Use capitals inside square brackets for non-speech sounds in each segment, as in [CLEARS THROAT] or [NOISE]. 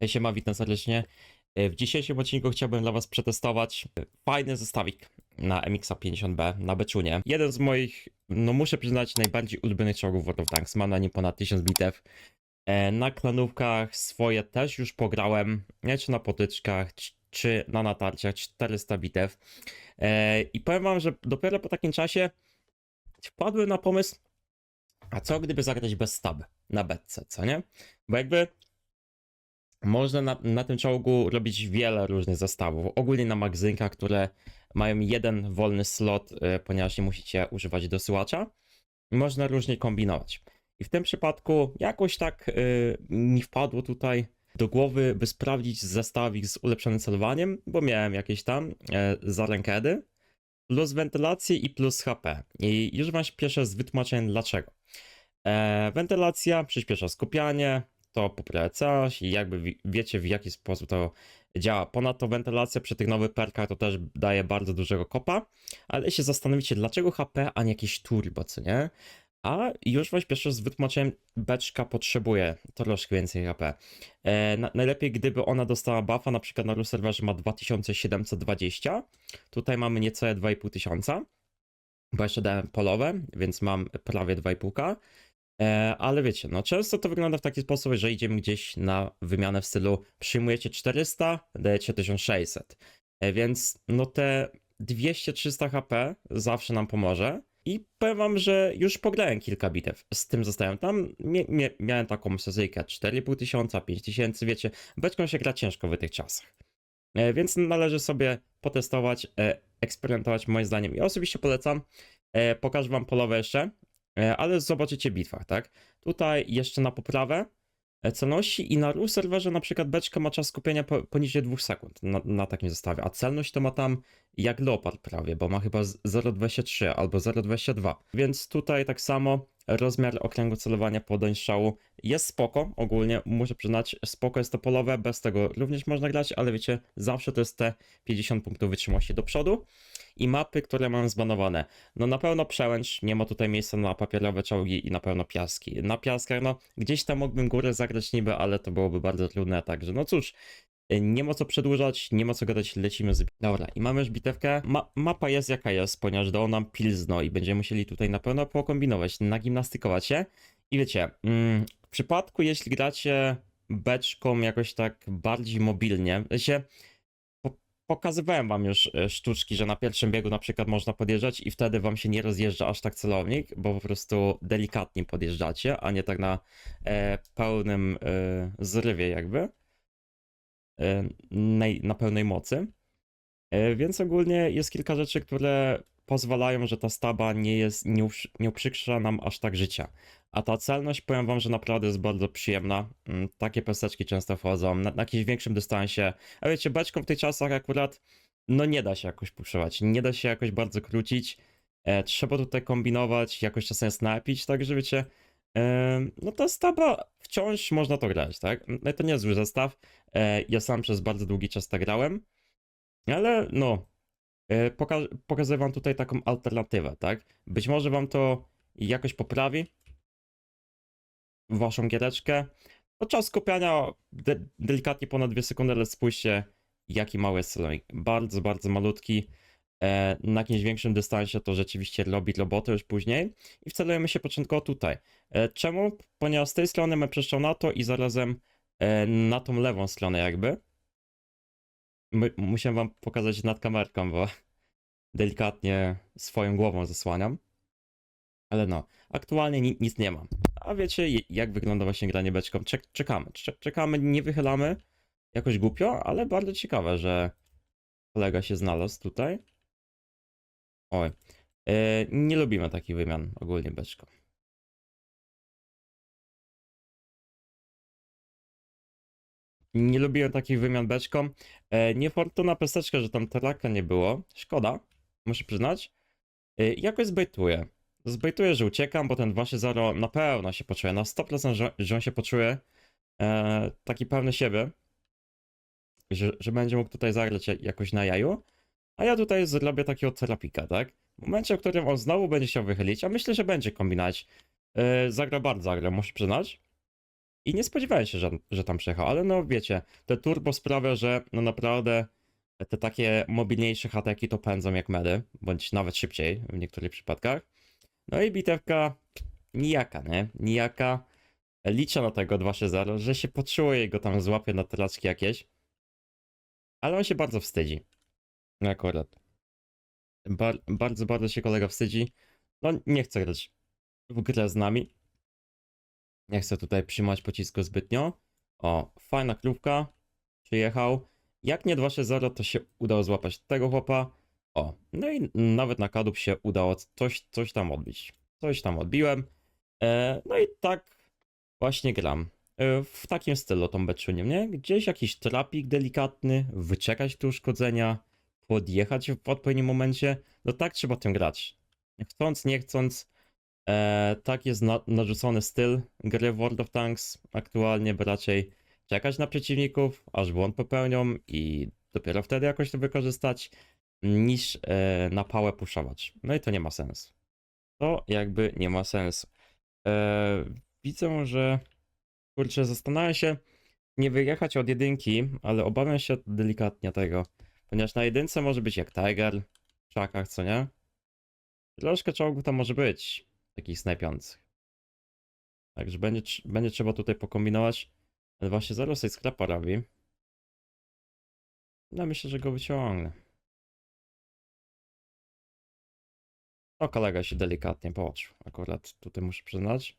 Hej, siema, witam serdecznie. E, W dzisiejszym odcinku chciałbym dla Was przetestować fajny zestawik na MX 50B na Beczunie. Jeden z moich, no muszę przyznać, najbardziej ulubionych czołgów World of Tanks. Mam na nim ponad 1000 bitew. E, Na klanówkach swoje też już pograłem, nie czy na potyczkach, czy- czy na natarciach, 400 bitew. E, I powiem Wam, że dopiero po takim czasie wpadłem na pomysł, a co gdyby zagrać bez stab na betce, co nie? Bo jakby można na, na tym czołgu robić wiele różnych zestawów. Ogólnie na magazynkach, które mają jeden wolny slot, y, ponieważ nie musicie używać dosyłacza. Można różnie kombinować. I w tym przypadku jakoś tak y, mi wpadło tutaj do głowy, by sprawdzić zestawik z ulepszonym celowaniem, bo miałem jakieś tam e, zarenkedy, plus wentylację i plus HP. I już wam śpieszę z wytłumaczeniem dlaczego. E, wentylacja przyspiesza skupianie, to całość i jakby wi- wiecie w jaki sposób to działa. Ponadto wentylacja przy tych nowych perkach to też daje bardzo dużego kopa, ale się zastanowicie dlaczego HP, a nie jakieś turbo, co nie? A już was pierwsze z wytłumaczeniem beczka potrzebuje troszkę więcej HP. E, na, najlepiej gdyby ona dostała buffa, na przykład na Rus serwerze ma 2720, tutaj mamy niecałe 2500, bo jeszcze dałem polowe, więc mam prawie 2,5k. E, ale wiecie, no często to wygląda w taki sposób, że idziemy gdzieś na wymianę w stylu przyjmujecie 400, dajecie 1600. E, więc no te 200-300 HP zawsze nam pomoże. I powiem wam, że już pograłem kilka bitew z tym zostałem. Tam mie- mie- miałem taką sezyjkę 4500, 5000, wiecie, beczką się gra ciężko w tych czasach. E, Więc należy sobie potestować, eksperymentować moim zdaniem. Ja osobiście polecam. Pokażę wam polowe jeszcze, ale zobaczycie w bitwach, tak? Tutaj jeszcze na poprawę e, celności i na RU serwerze na przykład beczka ma czas skupienia po, poniżej 2 sekund na, na takim zestawie, a celność to ma tam jak Leopard prawie, bo ma chyba z- 0,23 albo 0,22. Więc tutaj tak samo rozmiar okręgu celowania podań strzału jest spoko, ogólnie muszę przyznać, spoko jest to polowe, bez tego również można grać, ale wiecie, zawsze to jest te 50 punktów wytrzymałości do przodu i mapy, które mam zbanowane. No na pewno przełęcz, nie ma tutaj miejsca na papierowe czołgi i na pewno piaski. Na piaskach, no gdzieś tam mógłbym górę zagrać niby, ale to byłoby bardzo trudne, także no cóż, nie ma co przedłużać, nie ma co gadać, lecimy z... Dobra, i mamy już bitewkę. Ma mapa jest jaka jest, ponieważ dało nam pilzno i będziemy musieli tutaj na pewno pokombinować, nagimnastykować się. I wiecie, mm, w przypadku jeśli gracie beczką jakoś tak bardziej mobilnie, się pokazywałem wam już e, sztuczki, że na pierwszym biegu na przykład można podjeżdżać i wtedy wam się nie rozjeżdża aż tak celownik, bo po prostu delikatnie podjeżdżacie, a nie tak na e, pełnym e, zrywie jakby, e, na pełnej mocy. E, więc ogólnie jest kilka rzeczy, które pozwalają, że ta staba nie jest, nie uprzykrza nam aż tak życia. A ta celność, powiem wam, że naprawdę jest bardzo przyjemna. Mm, Takie peseczki często wchodzą na, na jakimś większym dystansie. A wiecie, beczką w tych czasach akurat, no nie da się jakoś puszować, nie da się jakoś bardzo krócić. E, trzeba tutaj kombinować, jakoś czasem snapić, także wiecie, e, no ta staba wciąż można to grać, tak? No, to nie jest zły zestaw. E, ja sam przez bardzo długi czas tak grałem, ale no, e, poka- pokazuję wam tutaj taką alternatywę, tak? Być może wam to jakoś poprawi waszą giereczkę. No czas skupiania de- delikatnie ponad 2 sekundy, ale spójrzcie jaki mały jest celownik. Bardzo, bardzo malutki. E, na jakimś większym dystansie to rzeczywiście robi robotę już później. I wcelujemy się początkowo tutaj. E, czemu? Ponieważ z tej strony mamy przestrzał na to i zarazem e, na tą lewą stronę jakby. My, musiałem wam pokazać nad kamerką, bo [LAUGHS] delikatnie swoją głową zasłaniam. Ale no, aktualnie ni- nic nie ma. A wiecie, jak wygląda właśnie granie beczką? Czek- czekamy, Czek- czekamy, nie wychylamy. Jakoś głupio, ale bardzo ciekawe, że kolega się znalazł tutaj. Oj, e, nie lubimy takich wymian ogólnie beczką. Nie lubiłem takich wymian beczką. E, niefortuna pesteczka, że tam traka nie było. Szkoda, muszę przyznać. E, jakoś zbejtuję. Zbejtuję, że uciekam, bo ten 2-0 na pewno się poczuje. Na 100% że, on się poczuje e, taki pewny siebie, że, że będzie mógł tutaj zagrać ja- jakoś na jaju. A ja tutaj zrobię takiego terapika, tak? W momencie, w którym on znowu będzie chciał wychylić, a myślę, że będzie kombinować. E, zagra bardzo zagra, muszę przyznać. I nie spodziewałem się, że, że tam przyjechał, ale no wiecie, te turbo sprawia, że no naprawdę te takie mobilniejsze hateki to pędzą jak medy, bądź nawet szybciej w niektórych przypadkach. No i bitewka nijaka, nie? Nijaka. Liczę na tego 2-6-0, że się poczuje i go tam złapie na teraczki jakieś. Ale on się bardzo wstydzi. Akurat. Bar bardzo, bardzo się kolega wstydzi. No nie chce grać w grę z nami. Nie chcę tutaj przyjmować pocisku zbytnio. O, fajna krówka. Przyjechał. Jak nie 2-6-0, to się udało złapać tego chłopa. O, no i nawet na kadłub się udało coś, coś tam odbić. Coś tam odbiłem. E, no i tak właśnie gram. E, w takim stylu tą beczuniem, nie? Gdzieś jakiś trapik delikatny, wyczekać tu uszkodzenia, podjechać w odpowiednim momencie. No tak trzeba tym grać. Chcąc, nie chcąc, e, tak jest na, narzucony styl gry World of Tanks aktualnie, by raczej czekać na przeciwników, aż błąd popełnią i dopiero wtedy jakoś to wykorzystać, niż e, na pałę puszować. No i to nie ma sensu. To jakby nie ma sensu. E, widzę, że kurczę, zastanawiam się nie wyjechać od jedynki, ale obawiam się delikatnie tego, ponieważ na jedynce może być jak Tiger w czakach, co nie? Troszkę czołgów tam może być, takich snajpiących. Także będzie, będzie trzeba tutaj pokombinować. Ale właśnie zaraz sobie sklepa robi. No myślę, że go wyciągnę. O, kolega się delikatnie połączył. Akurat tutaj muszę przyznać.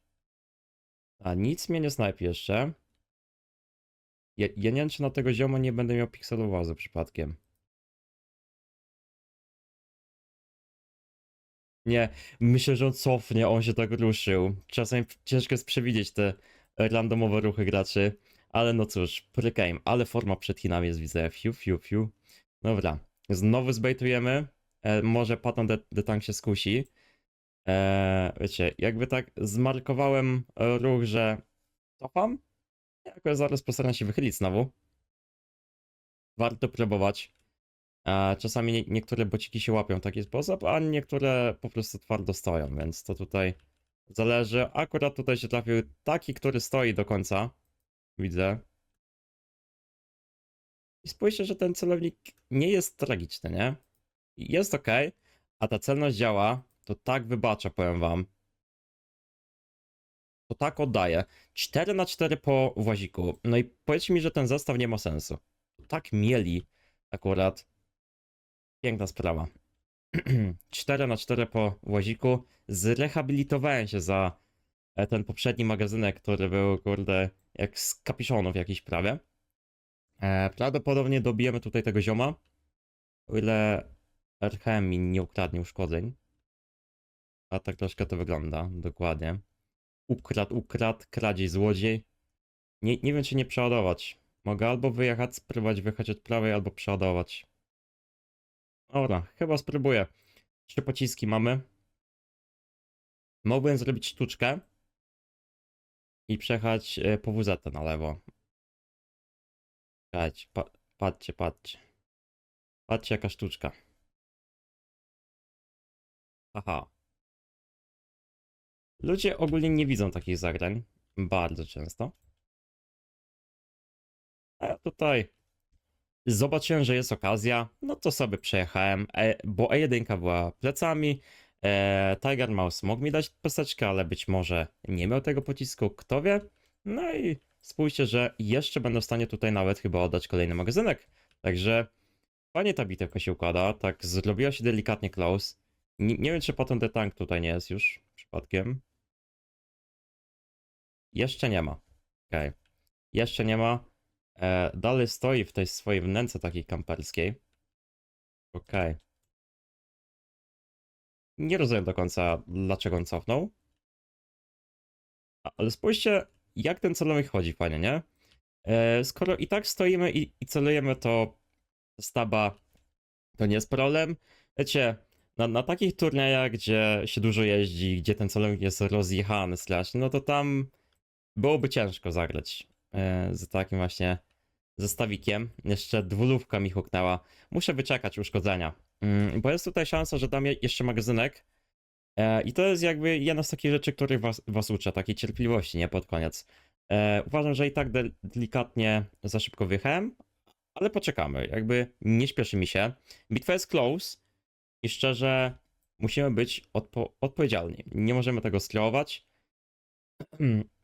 A nic mnie nie snajpi jeszcze. Ja, ja nie wiem, czy na tego zioma nie będę miał pikselowazu przypadkiem. Nie, myślę, że on cofnie, on się tak ruszył. Czasem ciężko jest przewidzieć te randomowe ruchy graczy. Ale no cóż, prykajm, ale forma przed Chinami jest, widzę. Fiu, fiu, fiu. Dobra, znowu zbejtujemy. E, może Patton the, the Tank się skusi. E, wiecie, jakby tak zmarkowałem e, ruch, że cofam. Jakoś zaraz postaram się wychylić znowu. Warto próbować. E, czasami nie, niektóre bociki się łapią w taki sposób, a niektóre po prostu twardo stoją, więc to tutaj zależy. Akurat tutaj się trafił taki, który stoi do końca. Widzę. I spójrzcie, że ten celownik nie jest tragiczny, nie? Jest ok, a ta celność działa, to tak wybacza, powiem wam. To tak oddaje. 4 na 4 po właziku. No i powiedzcie mi, że ten zestaw nie ma sensu. Tak mieli akurat. Piękna sprawa. [CLEARS THROAT] 4 na 4 po właziku. Zrehabilitowałem się za e, ten poprzedni magazynek, który był, kurde, jak z kapiszonów jakiś prawie. E, prawdopodobnie dobijemy tutaj tego zioma. O ile RHM nie ukradnie uszkodzeń. A tak troszkę to wygląda, dokładnie. Ukradł, ukradł, kradzież, złodziej. Nie, nie wiem, czy nie przeładować. Mogę albo wyjechać, spróbować wyjechać od prawej, albo przeładować. Dobra, chyba spróbuję. Trzy pociski mamy. Mogłem zrobić sztuczkę i przejechać e, po WZ na lewo. Czekajcie, pa patrzcie, patrzcie. Patrzcie jaka sztuczka. Aha. Ludzie ogólnie nie widzą takich zagrań. Bardzo często. A tutaj zobaczyłem, że jest okazja, no to sobie przejechałem, e, bo E1 była plecami. E, Tiger Mouse mógł mi dać peseczkę, ale być może nie miał tego pocisku, kto wie. No i spójrzcie, że jeszcze będę w stanie tutaj nawet chyba oddać kolejny magazynek. Także fajnie ta bitewka się układa, tak zrobiła się delikatnie close. Nie, nie wiem, czy potem ten tank tutaj nie jest już przypadkiem. Jeszcze nie ma. Okej. Jeszcze nie ma. E, dalej stoi w tej swojej wnęce takiej kamperskiej. Okej. Nie rozumiem do końca, dlaczego on cofnął. Ale spójrzcie, jak ten celownik chodzi, panie, nie? E, skoro i tak stoimy i, i celujemy, to staba to nie jest problem. Wiecie, na, na takich turniejach, gdzie się dużo jeździ, gdzie ten celownik jest rozjechany strasznie, no to tam byłoby ciężko zagrać e, z takim właśnie zestawikiem. Jeszcze dwulówka mi huknęła. Muszę wyczekać uszkodzenia, mm, bo jest tutaj szansa, że dam je- jeszcze magazynek. E, I to jest jakby jedna z takich rzeczy, których was, was uczę, takiej cierpliwości, nie pod koniec. E, uważam, że i tak del- delikatnie za szybko wyjechałem, ale poczekamy. Jakby nie śpieszy mi się. Bitwa jest close i szczerze musimy być odpo- odpowiedzialni. Nie możemy tego sklować.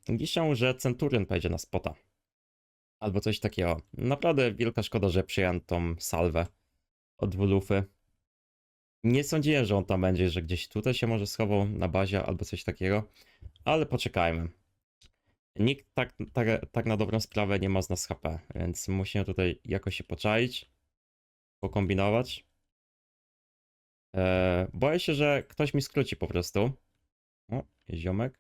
Liczę, [CLEARS THROAT] że Centurion pojedzie na spota. Albo coś takiego. Naprawdę wielka szkoda, że przyjąłem tą salwę od Wulufy. Nie sądziłem, że on tam będzie, że gdzieś tutaj się może schował na bazie albo coś takiego, ale poczekajmy. Nikt tak, tak, tak na dobrą sprawę nie ma z nas HP, więc musimy tutaj jakoś się poczaić, pokombinować. Eee, boję się, że ktoś mi skróci po prostu. O, ziomek.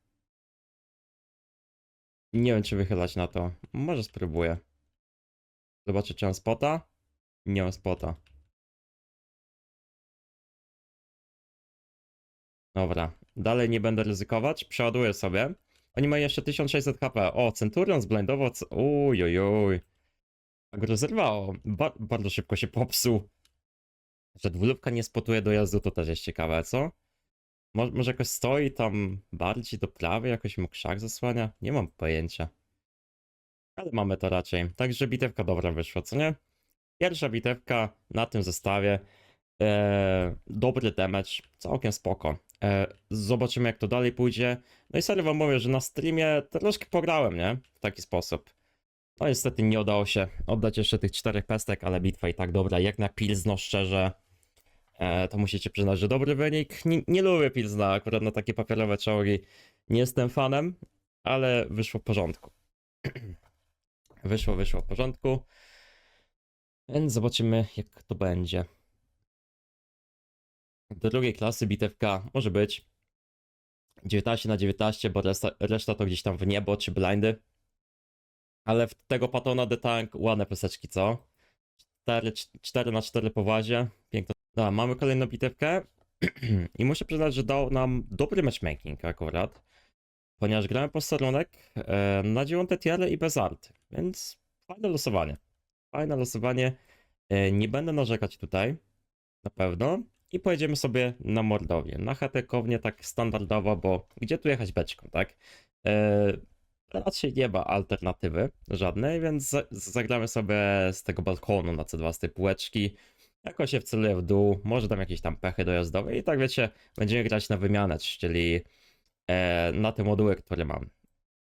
Nie wiem, czy wychylać na to. Może spróbuję. Zobaczę, czy mam spota. Nie mam spota. Dobra, dalej nie będę ryzykować. Przeładuję sobie. Oni mają jeszcze 1600 HP. O, Centurion zblindował. c- Uj, uj, uj. Tak go rozerwało. Ba bardzo szybko się popsuł. Że dwulubka nie spotuje dojazdu, to też jest ciekawe, co? Mo może jakoś stoi tam bardziej do prawej, jakoś mu krzak zasłania? Nie mam pojęcia. Ale mamy to raczej. Także bitewka dobra wyszła, co nie? Pierwsza bitewka na tym zestawie. Eee, dobry damage, całkiem spoko. Eee, zobaczymy jak to dalej pójdzie. No i serio wam mówię, że na streamie troszkę pograłem, nie? W taki sposób. No niestety nie udało się oddać jeszcze tych czterech pestek, ale bitwa i tak dobra. Jak na Pilzno szczerze, to musicie przyznać, że dobry wynik. Nie, nie lubię Pilzna, akurat na takie papierowe czołgi nie jestem fanem, ale wyszło w porządku. [CLEARS THROAT] wyszło, wyszło w porządku. Więc zobaczymy jak to będzie. Do drugiej klasy bitewka może być 19 na 19, bo reszta, reszta to gdzieś tam w niebo czy blindy. Ale w tego patona The Tank ładne peseczki, co? 4, 4 na 4 powazie. Piękno. Dobra, mamy kolejną bitewkę. [CLEARS THROAT] I muszę przyznać, że dał nam dobry matchmaking akurat. Ponieważ grałem posterunek na 9 tiery i bez art. Więc fajne losowanie. Fajne losowanie. Nie będę narzekać tutaj. Na pewno. I pojedziemy sobie na Mordowię. Na Hatekownię tak standardowo, bo gdzie tu jechać beczką, tak? E, raczej nie ma alternatywy żadnej, więc za- zagramy sobie z tego balkonu na C2 z tej półeczki. Jakoś się wceluję w dół, może tam jakieś tam pechy dojazdowe i tak wiecie, będziemy grać na wymianę, czyli e, na te moduły, które mam.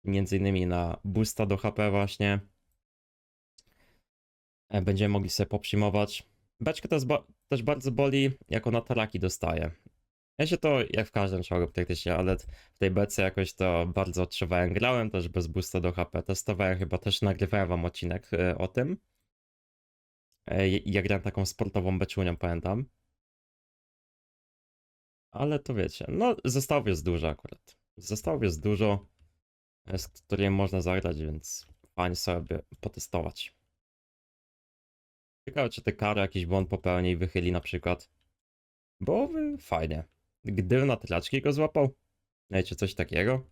Między innymi na boosta do HP właśnie. E, będziemy mogli sobie poprzyjmować. Beczkę też, ba- też bardzo boli, jak ona taraki dostaje. Ja się to jak w każdym czołgu praktycznie, ale w tej bece jakoś to bardzo odczuwałem. Grałem też bez boosta do HP. Testowałem chyba też, nagrywałem wam odcinek e, o tym. E, Ja grałem taką sportową beczunią, pamiętam. Ale to wiecie, no zestawów jest dużo akurat. Zestawów jest dużo, e, z którymi można zagrać, więc fajnie sobie potestować. Ciekawe, czy te kary jakiś błąd popełni i wychyli na przykład. Byłoby fajnie. Gdyby na tlaczki go złapał? Wiecie, coś takiego?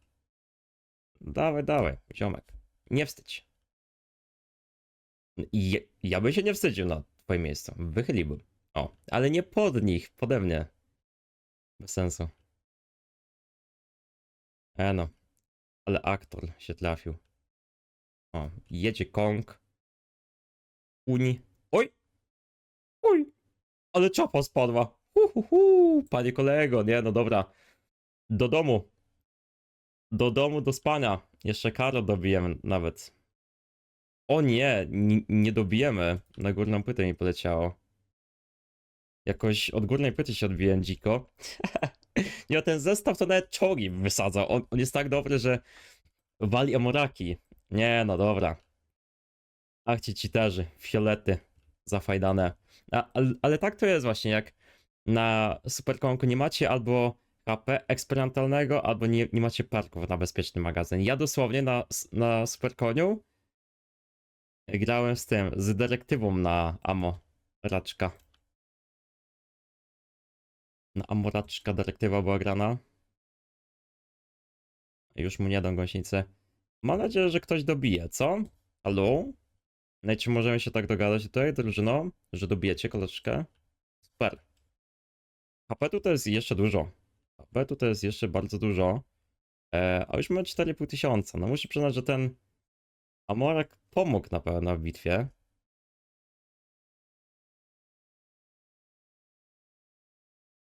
Dawaj, dawaj, ziomek. Nie wstydź. I ja, bym się nie wstydził na twoim miejscu. Wychyliłbym. O, ale nie pod nich, pode mnie. Bez sensu. E no. Ale aktor się trafił. O, jedzie Kong. Uni. Oj! Oj! Ale czapa spadła. Hu, hu, hu. Panie kolego, nie, no dobra. Do domu. Do domu, do spania. Jeszcze karo dobijemy nawet. O nie, nie, dobijemy. Na górną płytę mi poleciało. Jakoś od górnej płyty się odbiłem dziko. [LAUGHS] nie, ten zestaw to nawet czołgi wysadza. On, on jest tak dobry, że wali amoraki. Nie, no dobra. Ach ci cheaterzy, fiolety zafajdane. A, ale, ale tak to jest właśnie, jak na Superkonku nie macie albo HP eksperymentalnego, albo nie, nie macie parków na bezpieczny magazyn. Ja dosłownie na, na Superkoniu grałem z tym, z dyrektywą na Amo Raczka. Na Amo Raczka dyrektywa była grana. Już mu nie dam gąsienicy. Mam nadzieję, że ktoś dobije, co? Halo? No i czy możemy się tak dogadać tutaj, drużyno, że dobijecie koleżkę? Super. HP tutaj jest jeszcze dużo. HP tutaj jest jeszcze bardzo dużo. E, a już mamy 4,5 tysiąca. No muszę przyznać, że ten Amorak pomógł na pewno w bitwie.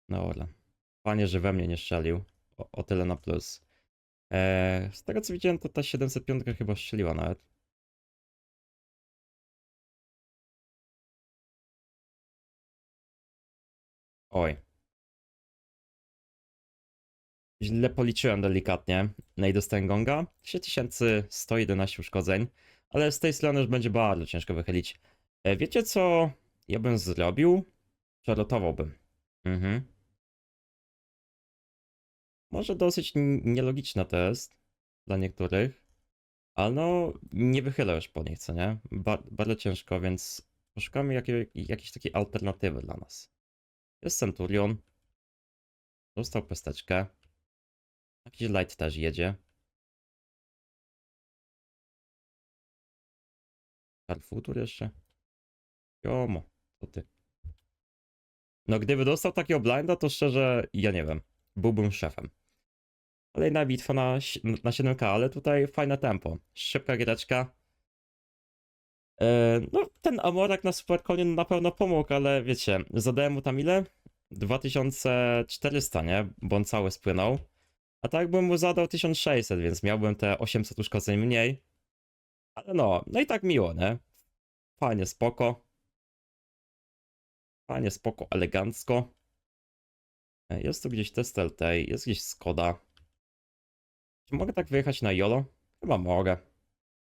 No ale. Panie, że we mnie nie strzelił. O, o tyle na plus. E, z tego co widziałem, to ta 705 chyba strzeliła nawet. Oj. Źle policzyłem delikatnie. No i dostałem gonga. 3111 uszkodzeń. Ale z tej strony już będzie bardzo ciężko wychylić. E, Wiecie co ja bym zrobił? Przelotowałbym. Mhm. Może dosyć n- nielogiczne to jest dla niektórych. Ale no, nie wychylę już po nich, co nie? Ba bardzo ciężko, więc poszukamy jakiej, jakiejś takiej alternatywy dla nas. Jest Centurion. Dostał pesteczkę. Jakiś light też jedzie. Futur jeszcze? Jomo, co ty? No gdyby dostał takiego blinda, to szczerze, ja nie wiem. Byłbym szefem. Kolejna bitwa na, na 7K, ale tutaj fajne tempo. Szybka giereczka. E, No, ten Amorak na Superconie na pewno pomógł, ale wiecie, zadałem mu tam ile? 2400, nie? Bo on cały spłynął. A tak bym mu zadał 1600, więc miałbym te 800 uszkodzeń mniej. Ale no, no i tak miło, nie? Fajnie, spoko. Fajnie, spoko, elegancko. E, Jest tu gdzieś test LT, jest gdzieś Skoda. Czy mogę tak wyjechać na Jolo? Chyba mogę.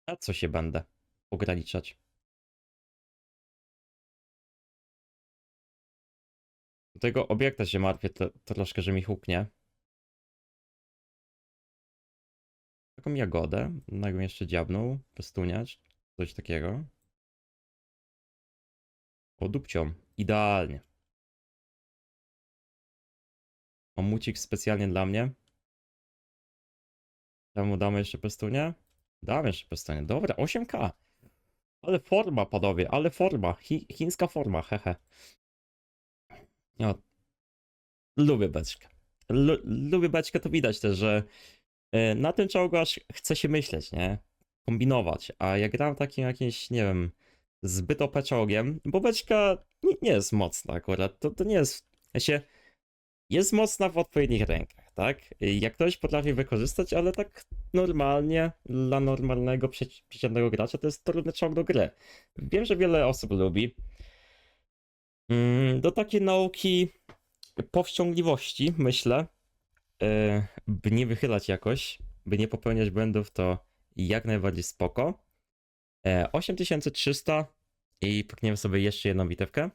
A co się będę ograniczać? Do tego obiekta się martwię troszkę, że mi huknie. Taką jagodę, nagle jeszcze dziabnął, pestuniacz, coś takiego. O, dupcią, idealnie. Omucik specjalnie dla mnie. Temu damy jeszcze pestunie? Damy jeszcze pestunie. Dobra, 8K. Ale forma, panowie, ale forma. Chi chińska forma, hehe. No. Lubię beczkę. Lu lubię beczkę, to widać też, że na tym czołgu aż chce się myśleć, nie? Kombinować. A jak gram takim jakimś, nie wiem, zbyt OP czołgiem, bo beczka nie, nie jest mocna akurat. To, to nie jest. Ja się jest mocna w odpowiednich rękach, tak? Jak ktoś potrafi wykorzystać, ale tak normalnie, dla normalnego, przeci- przeciętnego gracza, to jest trudny czołg do gry. Wiem, że wiele osób lubi. Mm, Do takiej nauki powściągliwości, myślę, by nie wychylać jakoś, by nie popełniać błędów, to jak najbardziej spoko. E, 8300 i pykniemy sobie jeszcze jedną bitewkę.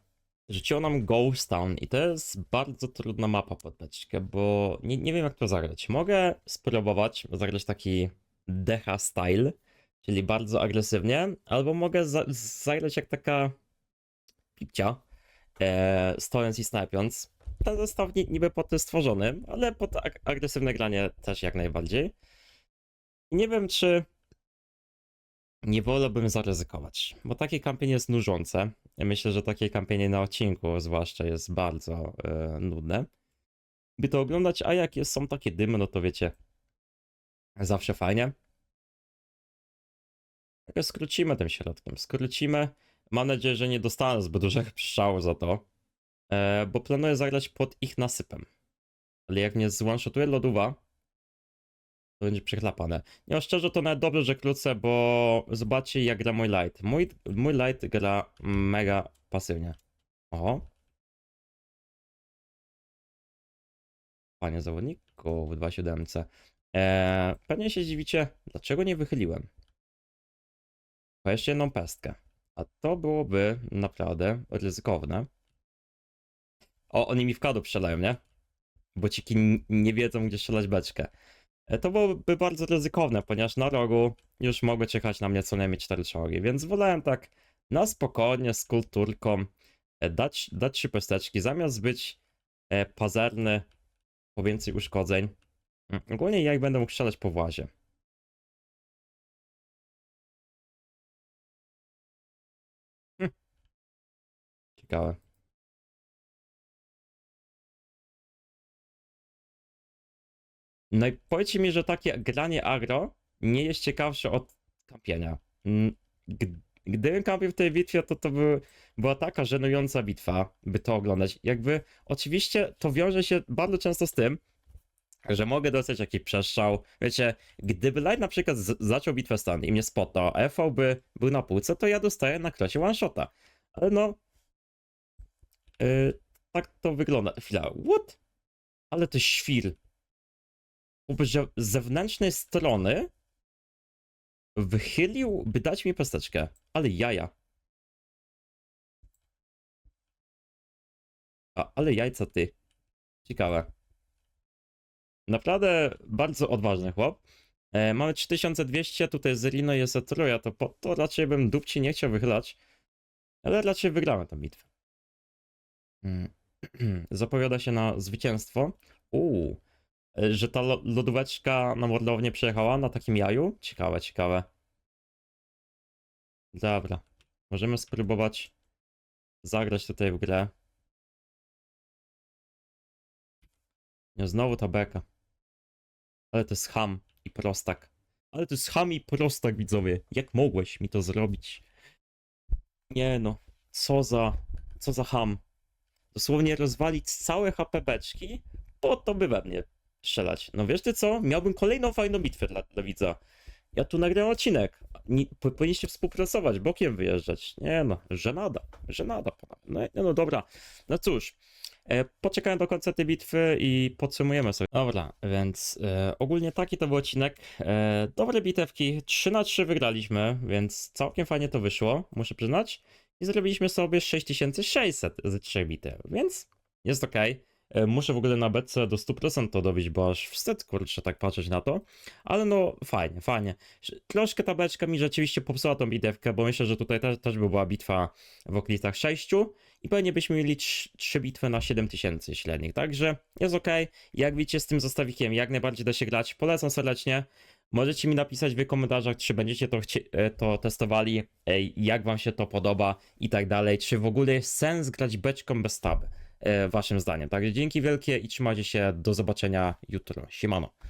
Rzuciło nam Ghost Town i to jest bardzo trudna mapa pod bo nie, nie wiem jak to zagrać. Mogę spróbować zagrać taki Decha style, czyli bardzo agresywnie, albo mogę za zagrać jak taka pipcia, e, stojąc i snajpiąc. Ten zestaw ni niby pod tym stworzony, ale pod ag agresywne granie też jak najbardziej. Nie wiem czy nie wolałbym zaryzykować, bo takie kampienie jest nużące. Ja Myślę, że takie kampienie na odcinku zwłaszcza jest bardzo e, nudne. By to oglądać, a jak jest, są takie dymy, no to wiecie, zawsze fajnie. Skrócimy tym środkiem, skrócimy. Mam nadzieję, że nie dostanę zbyt dużego [LAUGHS] strzału za to, e, bo planuję zagrać pod ich nasypem. Ale jak mnie zone-shotuje to będzie przechlapane. Nie, szczerze to nawet dobrze, że krócę, bo zobaczcie jak gra mój light. Mój, mój light gra mega pasywnie. Oho. Panie zawodniku w 2.7. Eee, pewnie się dziwicie, dlaczego nie wychyliłem. Jeszcze jedną pestkę. A to byłoby naprawdę ryzykowne. O, oni mi w kadu strzelają, nie? Bo ci n- nie wiedzą, gdzie strzelać beczkę. E, To byłoby bardzo ryzykowne, ponieważ na rogu już mogły czekać na mnie co najmniej cztery czołgi, więc wolałem tak na spokojnie, z kulturką e, dać, dać trzy pesteczki, zamiast być e, pazerny po więcej uszkodzeń. Mm, Ogólnie jak będę mógł strzelać po włazie. Hm. Ciekawe. No i powiedzcie mi, że takie granie agro nie jest ciekawsze od kampienia. Mm, Gdybym kampił w tej bitwie, to to by, była taka żenująca bitwa, by to oglądać. Jakby oczywiście to wiąże się bardzo często z tym, że mogę dostać jakiś przestrzał. Wiecie, gdyby Light na przykład zaczął bitwę stąd i mnie spotnął, a FV by był na półce, to ja dostaję na krocie one shota. Ale no. Yy, tak to wygląda. Chwila, what? Ale to świr. Z zewnętrznej strony wychylił, by dać mi pesteczkę. Ale jaja. A, ale jajca ty. Ciekawe. Naprawdę bardzo odważny chłop. E, mamy 3200, tutaj z Rino jest Troja, to po to raczej bym dupci nie chciał wychylać. Ale raczej wygramy tę bitwę. Mm. [CLEARS THROAT] Zapowiada się na zwycięstwo. Uuu. E, Że ta lo- lodóweczka na mordownię przejechała na takim jaju? Ciekawe, ciekawe. Dobra. Możemy spróbować zagrać tutaj w grę. Nie, znowu ta beka. Ale to jest ham i prostak. Ale to jest ham i prostak, widzowie. Jak mogłeś mi to zrobić? Nie no. Co za... Co za ham. Dosłownie rozwalić całe HP beczki, po to by we mnie strzelać. No wiesz ty co? Miałbym kolejną fajną bitwę dla, dla widza. Ja tu nagrałem odcinek. Powinniście współpracować, bokiem wyjeżdżać. Nie no, żenada. Żenada. No, no dobra. No cóż. E, Poczekałem do końca tej bitwy i podsumujemy sobie. Dobra, więc e, ogólnie taki to był odcinek. E, dobre bitewki, 3 na 3 wygraliśmy, więc całkiem fajnie to wyszło, muszę przyznać. I zrobiliśmy sobie 6600 z 3 bitew, więc jest ok. Muszę w ogóle na betce do 100% to dobić, bo aż wstyd, kurczę, tak patrzeć na to. Ale no, fajnie, fajnie. Troszkę ta beczka mi rzeczywiście popsuła tą bitewkę, bo myślę, że tutaj też, też by była bitwa w okolicach 6 i pewnie byśmy mieli 3 bitwy na 7000 średnich, także jest ok. Jak widzicie z tym zestawikiem, jak najbardziej da się grać, polecam serdecznie. Możecie mi napisać w komentarzach, czy będziecie to, e, to testowali, jak wam się to podoba i tak dalej, czy w ogóle jest sens grać beczką bez taby, e, waszym zdaniem. Także dzięki wielkie i trzymajcie się, do zobaczenia jutro. Siemano.